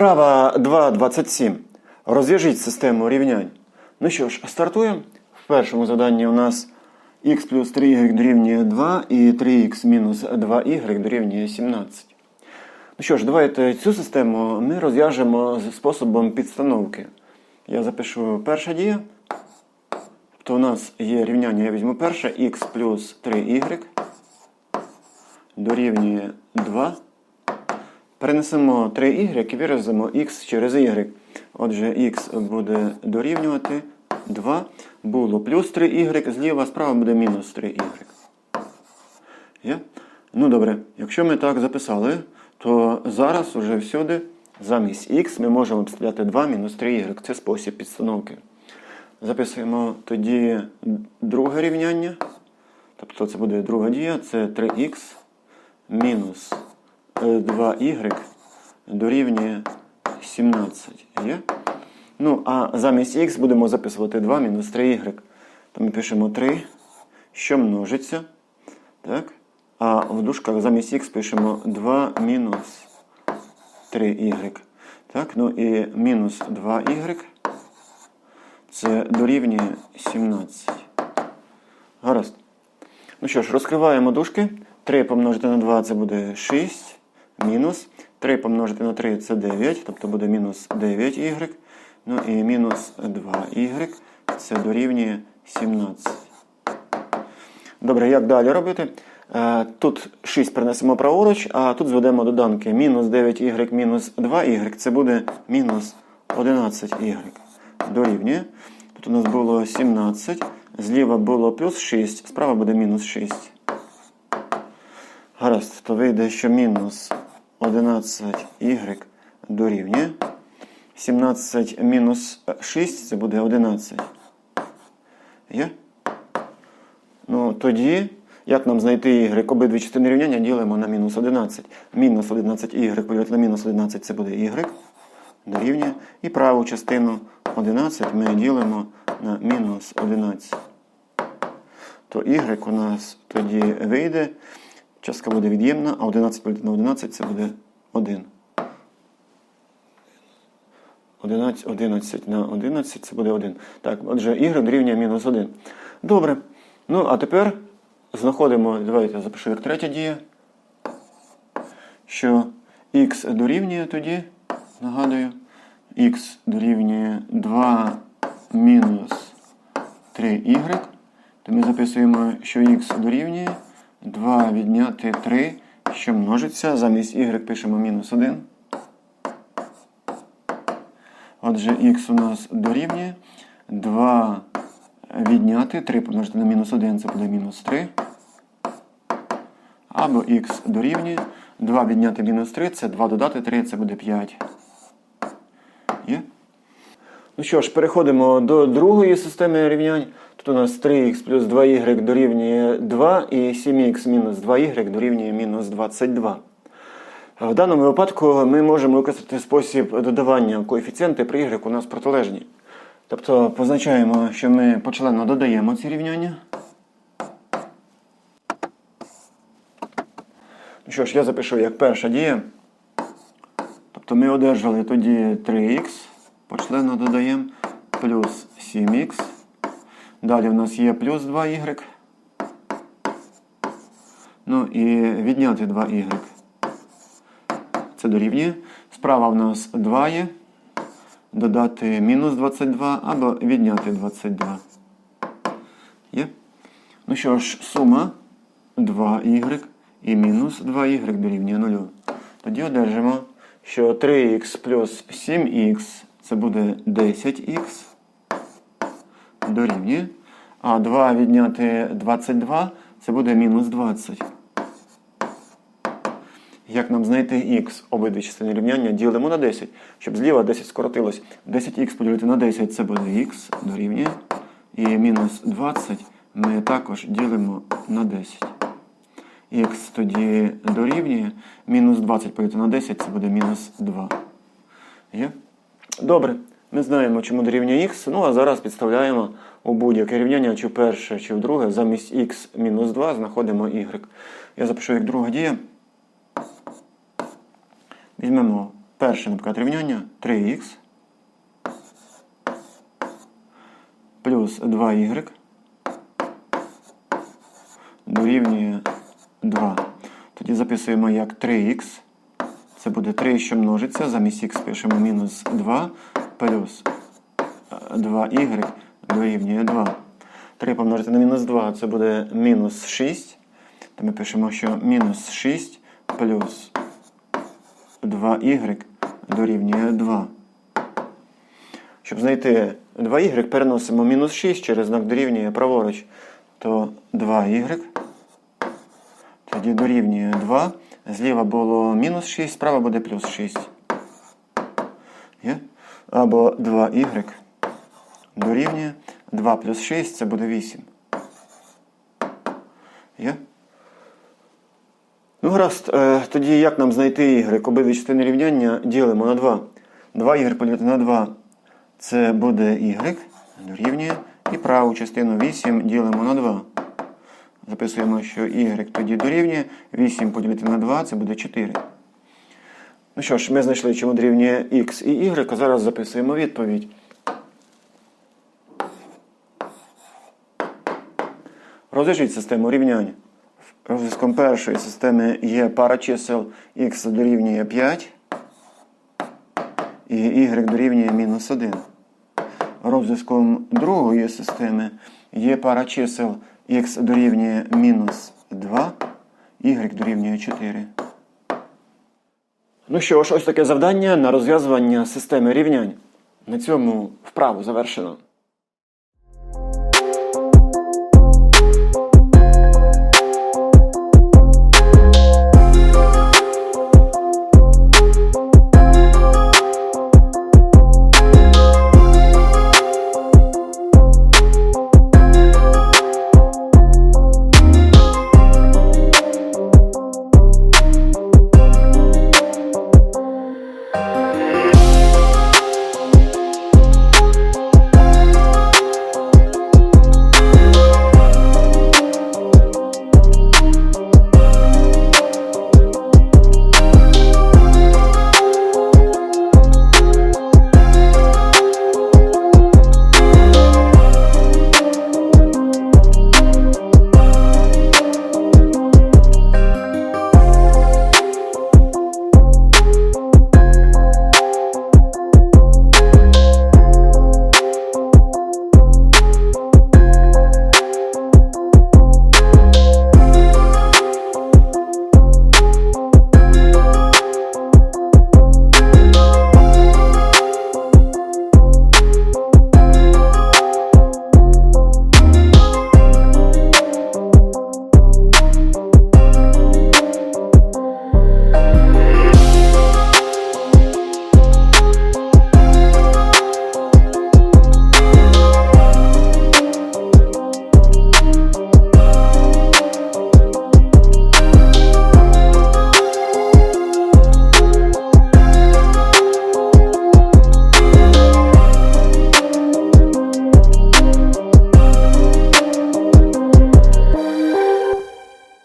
Вправа 2.27. Розв'яжіть систему рівнянь. Ну що ж, стартуємо. В першому заданні у нас х плюс 3y дорівнює 2 і 3х мінус 2y дорівнює 17. Ну що ж, давайте цю систему ми розв'яжемо з способом підстановки. Я запишу перша дія. Тобто у нас є рівняння, я візьму перше, х плюс 3y дорівнює 2. Перенесемо 3y і виразимо x через y. Отже, x буде дорівнювати 2. Було плюс 3y, зліва, справа буде мінус 3y. Є? Ну добре, якщо ми так записали, то зараз уже всюди замість x ми можемо підставляти 2 мінус 3y. Це спосіб підстановки. Записуємо тоді друге рівняння. Тобто це буде друга дія, це 3х мінус 2y дорівнює 17. Є? Ну, а замість х будемо записувати 2 мінус 3y. То ми пишемо 3, що множиться. Так? А в дужках замість х пишемо 2 мінус 3y. Так? Ну і мінус 2y це дорівнює 17. Гаразд. Ну що ж, розкриваємо дужки. 3 помножити на 2 це буде 6. Мінус. 3 помножити на 3 це 9, тобто буде мінус 9y. Ну і мінус 2y це дорівнює 17. Добре, як далі робити? Е, Тут 6 перенесемо праворуч, а тут зведемо доданки. Мінус 9y мінус 2y це буде мінус 11y. Дорівнює. Тут у нас було 17. Зліва було плюс 6, справа буде мінус 6. Гаразд, то вийде, що мінус 11y дорівнює. 17 мінус 6 це буде 11. Є? Ну, тоді, як нам знайти y? Обидві частини рівняння ділимо на мінус 11. Мінус 11y поділити на мінус 11 це буде y. Дорівнює. І праву частину 11 ми ділимо на мінус 11. То y у нас тоді вийде. Частка буде від'ємна, а 11 поділити на 11 це буде 1. 11, 11 на 11 це буде 1. Так, отже, y дорівнює мінус 1. Добре. Ну, а тепер знаходимо, давайте запишу як третя дія, що x дорівнює тоді, нагадую, x дорівнює 2 мінус 3y. То ми записуємо, що x дорівнює 2 відняти 3, що множиться. Замість y пишемо мінус 1. Отже, х у нас дорівнює 2 відняти 3 помножити на мінус 1, це буде мінус 3. Або х дорівнює 2 відняти мінус 3, це 2 додати 3, це буде 5. Ну що ж, переходимо до другої системи рівнянь. Тут у нас 3х плюс 2y дорівнює 2 і 7х мінус 2y дорівнює мінус 22. В даному випадку ми можемо використати спосіб додавання коефіцієнти при y у нас протилежні. Тобто позначаємо, що ми почленно додаємо ці рівняння. Ну що ж, я запишу як перша дія. Тобто ми одержали тоді 3х, почленно додаємо, плюс 7х. Далі в нас є плюс 2y. Ну і відняти 2y. Це дорівнює. Справа в нас 2 є. Додати мінус 22 або відняти 22. Є? Ну що ж, сума 2y і мінус 2y дорівнює 0. Тоді одержимо, що 3х плюс 7х це буде 10х дорівнює. А 2 відняти 22 це буде мінус 20. Як нам знайти х? Обидві частини рівняння ділимо на 10. Щоб зліва 10 скоротилось. 10х поділити на 10 це буде х дорівнює. І мінус 20 ми також ділимо на 10. Х тоді дорівнює. Мінус 20 поділити на 10 це буде мінус 2. Є? Добре. Ми знаємо, чому дорівнює х. Ну а зараз підставляємо у будь-яке рівняння, чи перше, чи в друге. Замість х мінус 2 знаходимо y. Я запишу як друга дія. Візьмемо Перше, наприклад, рівняння 3х плюс 2y дорівнює 2. Тоді записуємо як 3х. Це буде 3, що множиться. Замість х пишемо мінус 2 плюс 2y дорівнює 2. 3 помножити на мінус 2 це буде мінус 6. То ми пишемо, що мінус 6 плюс 2y дорівнює 2. Щоб знайти 2y, переносимо мінус 6 через знак дорівнює праворуч, то 2y тоді дорівнює 2. Зліва було мінус 6, справа буде плюс 6. Є? Або 2y дорівнює 2 плюс 6 це буде 8. Є? Ну, гаразд, е, тоді як нам знайти y? Обидві частини рівняння ділимо на 2. 2y поділити на 2 це буде y дорівнює. І праву частину 8 ділимо на 2. Записуємо, що y тоді дорівнює. 8 поділити на 2 це буде 4. Ну що ж, ми знайшли, чому дорівнює x і y, а зараз записуємо відповідь. Розв'яжіть систему рівнянь. Розв'язком першої системи є пара чисел x дорівнює 5 і y дорівнює мінус 1. Розв'язком другої системи є пара чисел x дорівнює мінус 2, y дорівнює 4. Ну що ж, ось таке завдання на розв'язування системи рівнянь. На цьому вправу завершено.